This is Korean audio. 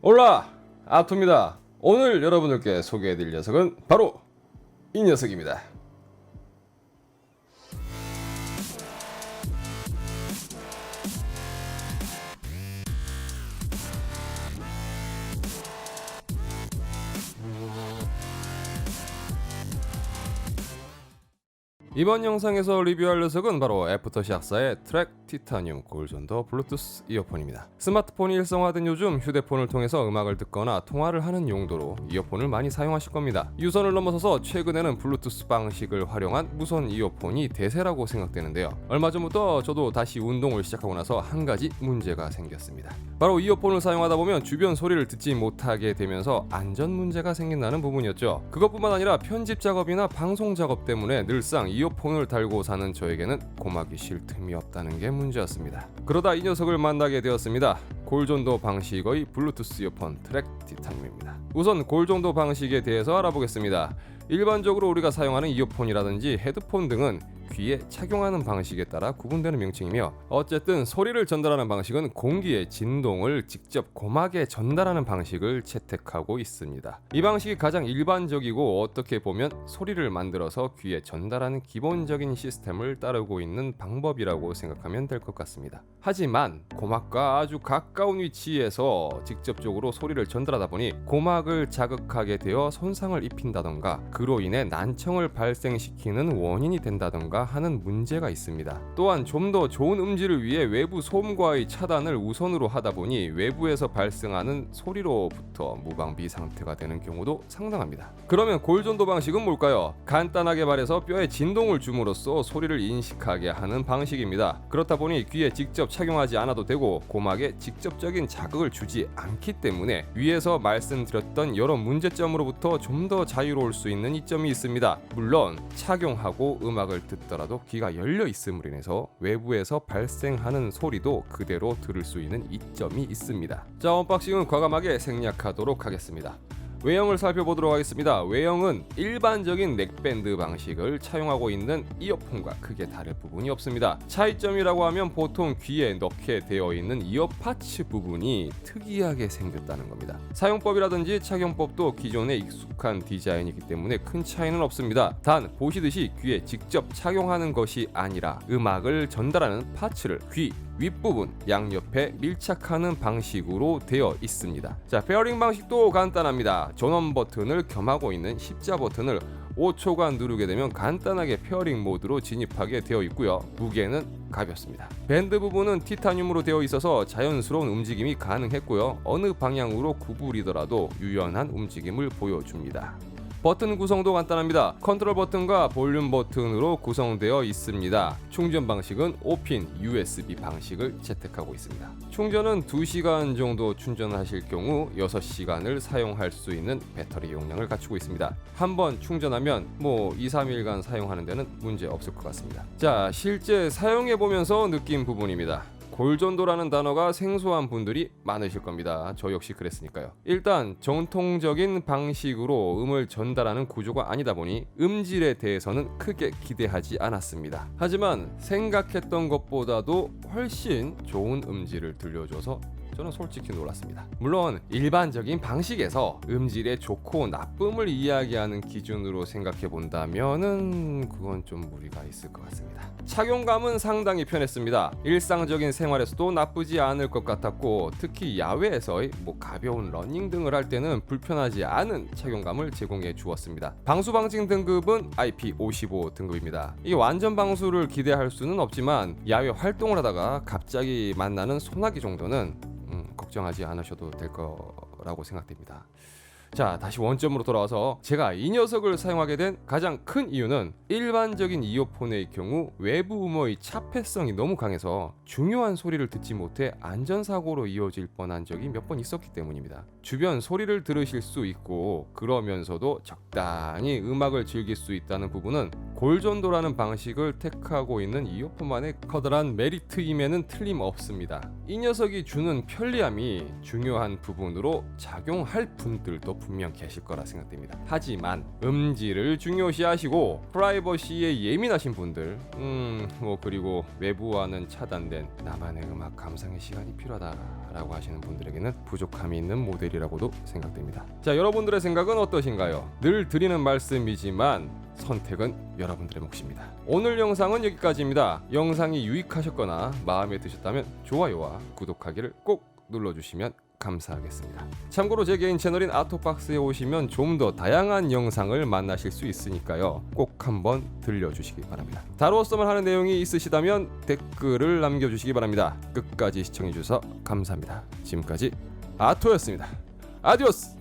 올라 아토입니다. 오늘 여러분들께 소개해드릴 녀석은 바로 이 녀석입니다. 이번 영상에서 리뷰할 녀석은 바로 애프터샥사의 트랙 티타늄 골전더 블루투스 이어폰입니다. 스마트폰이 일상화된 요즘 휴대폰을 통해서 음악을 듣거나 통화를 하는 용도로 이어폰을 많이 사용하실 겁니다. 유선을 넘어서서 최근에는 블루투스 방식을 활용한 무선 이어폰이 대세라고 생각되는데요. 얼마 전부터 저도 다시 운동을 시작하고 나서 한 가지 문제가 생겼습니다. 바로 이어폰을 사용하다 보면 주변 소리를 듣지 못하게 되면서 안전 문제가 생긴다는 부분이었죠. 그것뿐만 아니라 편집 작업이나 방송 작업 때문에 늘상 이어 폰을 달고 사는 저에게는 고막이 쉴 틈이 없다는 게 문제였습니다. 그러다 이 녀석을 만나게 되었습니다. 골전도 방식의 블루투스 이어폰 트랙 티타늄입니다. 우선 골전도 방식에 대해서 알아보겠습니다. 일반적으로 우리가 사용하는 이어폰이라든지 헤드폰 등은 귀에 착용하는 방식에 따라 구분되는 명칭이며 어쨌든 소리를 전달하는 방식은 공기의 진동을 직접 고막에 전달하는 방식을 채택하고 있습니다. 이 방식이 가장 일반적이고 어떻게 보면 소리를 만들어서 귀에 전달하는 기본적인 시스템을 따르고 있는 방법이라고 생각하면 될 것 같습니다. 하지만 고막과 아주 가까운 위치에서 직접적으로 소리를 전달하다 보니 고막을 자극하게 되어 손상을 입힌다던가 그로 인해 난청을 발생시키는 원인이 된다던가 하는 문제가 있습니다. 또한 좀 더 좋은 음질을 위해 외부 소음과의 차단을 우선으로 하다 보니 외부에서 발생하는 소리로부터 무방비 상태가 되는 경우도 상당합니다. 그러면 골전도 방식은 뭘까요? 간단하게 말해서 뼈에 진동을 줌으로써 소리를 인식하게 하는 방식입니다. 그렇다 보니 귀에 직접 착용하지 않아도 되고 고막에 직접적인 자극을 주지 않기 때문에 위에서 말씀드렸던 여러 문제점으로부터 좀 더 자유로울 수 있는 이점이 있습니다. 물론 착용하고 음악을 듣더라도 귀가 열려 있음으로 인해서 외부에서 발생하는 소리도 그대로 들을 수 있는 이점이 있습니다. 자, 언박싱은 과감하게 생략하도록 하겠습니다. 외형을 살펴보도록 하겠습니다. 외형은 일반적인 넥밴드 방식을 차용하고 있는 이어폰과 크게 다를 부분이 없습니다. 차이점이라고 하면 보통 귀에 넣게 되어 있는 이어 파츠 부분이 특이하게 생겼다는 겁니다. 사용법이라든지 착용법도 기존에 익숙한 디자인이기 때문에 큰 차이는 없습니다. 단 보시듯이 귀에 직접 착용하는 것이 아니라 음악을 전달하는 파츠를 귀 윗부분 양옆에 밀착하는 방식으로 되어 있습니다. 자, 페어링 방식도 간단합니다. 전원 버튼을 겸하고 있는 십자 버튼을 5초간 누르게 되면 간단하게 페어링 모드로 진입하게 되어 있고요. 무게는 가볍습니다. 밴드 부분은 티타늄으로 되어 있어서 자연스러운 움직임이 가능했고요. 어느 방향으로 구부리더라도 유연한 움직임을 보여줍니다. 버튼 구성도 간단합니다. 컨트롤 버튼과 볼륨 버튼으로 구성되어 있습니다. 충전 방식은 5핀 USB 방식을 채택하고 있습니다. 충전은 2시간 정도 충전하실 경우 6시간을 사용할 수 있는 배터리 용량을 갖추고 있습니다. 한번 충전하면 뭐 2, 3일간 사용하는 데는 문제 없을 것 같습니다. 자, 실제 사용해 보면서 느낀 부분입니다. 골전도라는 단어가 생소한 분들이 많으실 겁니다. 저 역시 그랬으니까요. 일단 정통적인 방식으로 음을 전달하는 구조가 아니다 보니 음질에 대해서는 크게 기대하지 않았습니다. 하지만 생각했던 것보다도 훨씬 좋은 음질을 들려줘서 저는 솔직히 놀랐습니다. 물론 일반적인 방식에서 음질의 좋고 나쁨을 이야기하는 기준으로 생각해 본다면은 그건 좀 무리가 있을 것 같습니다. 착용감은 상당히 편했습니다. 일상적인 생활에서도 나쁘지 않을 것 같았고 특히 야외에서의 뭐 가벼운 러닝 등을 할 때는 불편하지 않은 착용감을 제공해 주었습니다. 방수 방진 등급은 IP55 등급입니다. 이 완전 방수를 기대할 수는 없지만 야외 활동을 하다가 갑자기 만나는 소나기 정도는 음, 걱정하지 않으셔도 될 거라고 생각됩니다. 자, 다시 원점으로 돌아와서 제가 이 녀석을 사용하게 된 가장 큰 이유는 일반적인 이어폰의 경우 외부 음어의 차폐성이 너무 강해서 중요한 소리를 듣지 못해 안전사고로 이어질 뻔한 적이 몇 번 있었기 때문입니다. 주변 소리를 들으실 수 있고 그러면서도 적당히 음악을 즐길 수 있다는 부분은 골전도라는 방식을 택하고 있는 이어폰만의 커다란 메리트임에는 틀림없습니다. 이 녀석이 주는 편리함이 중요한 부분으로 작용할 분들도 분명 계실 거라 생각됩니다. 하지만 음질을 중요시하시고 프라이버시에 예민하신 분들, 음, 뭐 그리고 외부와는 차단된 나만의 음악 감상의 시간이 필요하다라고 하시는 분들에게는 부족함이 있는 모델이라고도 생각됩니다. 자, 여러분들의 생각은 어떠신가요? 늘 드리는 말씀이지만 선택은 여러분들의 몫입니다. 오늘 영상은 여기까지입니다. 영상이 유익하셨거나 마음에 드셨다면 좋아요와 구독하기를 꼭 눌러주시면 감사하겠습니다. 참고로 제 개인 채널인 아토박스에 오시면 좀 더 다양한 영상을 만나실 수 있으니까요. 꼭 한번 들려주시기 바랍니다. 다루었으면 하는 내용이 있으시다면 댓글을 남겨주시기 바랍니다. 끝까지 시청해주셔서 감사합니다. 지금까지 아토였습니다. 아디오스!